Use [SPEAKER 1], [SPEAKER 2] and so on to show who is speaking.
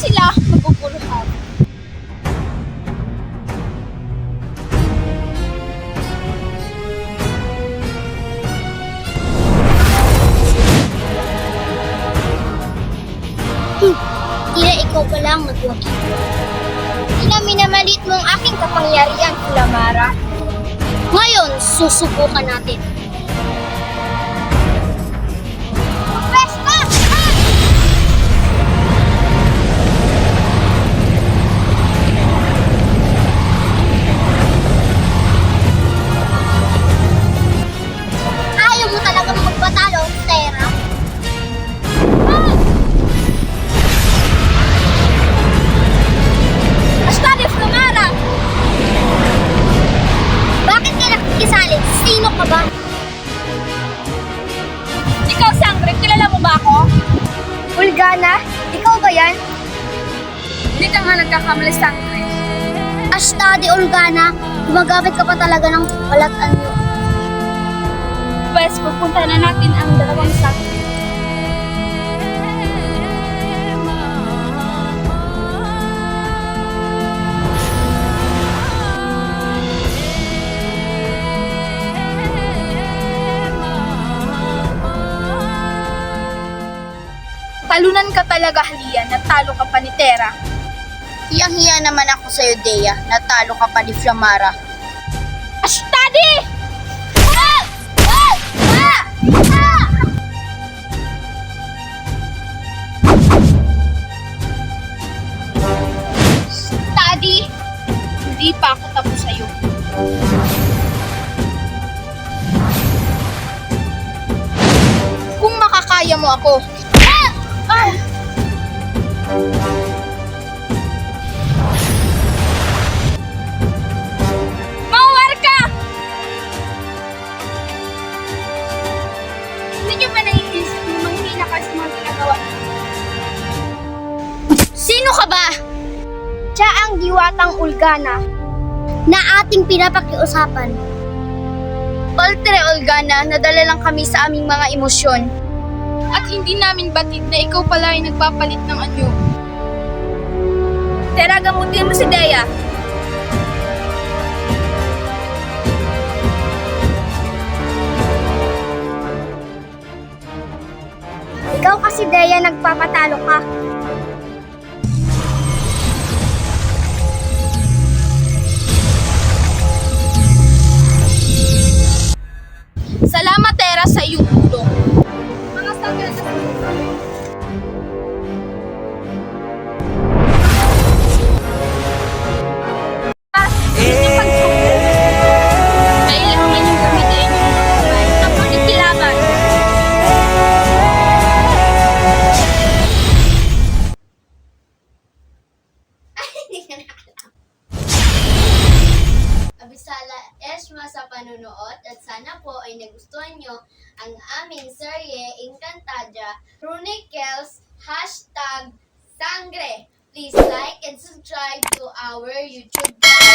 [SPEAKER 1] sila maguguluhan. Hmm. Ikaw pa lang magwaki. Tila minamalit mong aking kapangyarihan, Kulamara. Ngayon, susubukan natin. Ba yan?
[SPEAKER 2] Hindi ka nga nagkakamali, Sangre.
[SPEAKER 1] Ashtadi Ulgana, gumagamit ka pa talaga ng balat anyo.
[SPEAKER 2] Pwes, pupunta na natin ang dalawang Sangre. Talunan ka talaga, Halian. Natalo ka pa ni Tera.
[SPEAKER 1] Hiyang-hiya naman ako sa'yo, Dea. Natalo ka pa ni Flamara.
[SPEAKER 2] Ashtadi!
[SPEAKER 1] Ah! Ah! Ah! Ah!
[SPEAKER 2] Hindi pa ako tapos sa'yo. Kung makakaya mo ako,
[SPEAKER 1] Ang diwatang Ulgana na ating pinapakiusapan.
[SPEAKER 2] Paltre, Olgana, nadala lang kami sa aming mga emosyon. At hindi namin batid na ikaw pala ay nagpapalit ng anyo. Tera, gamutin mo si Dea.
[SPEAKER 1] Ikaw kasi, Dea, nagpapatalo ka.
[SPEAKER 2] Thank
[SPEAKER 1] you. Esma sa panunood at sana po ay nagustuhan nyo ang aming serye Encantadia Chronicles hashtag Sangre. Please like and subscribe to our YouTube channel.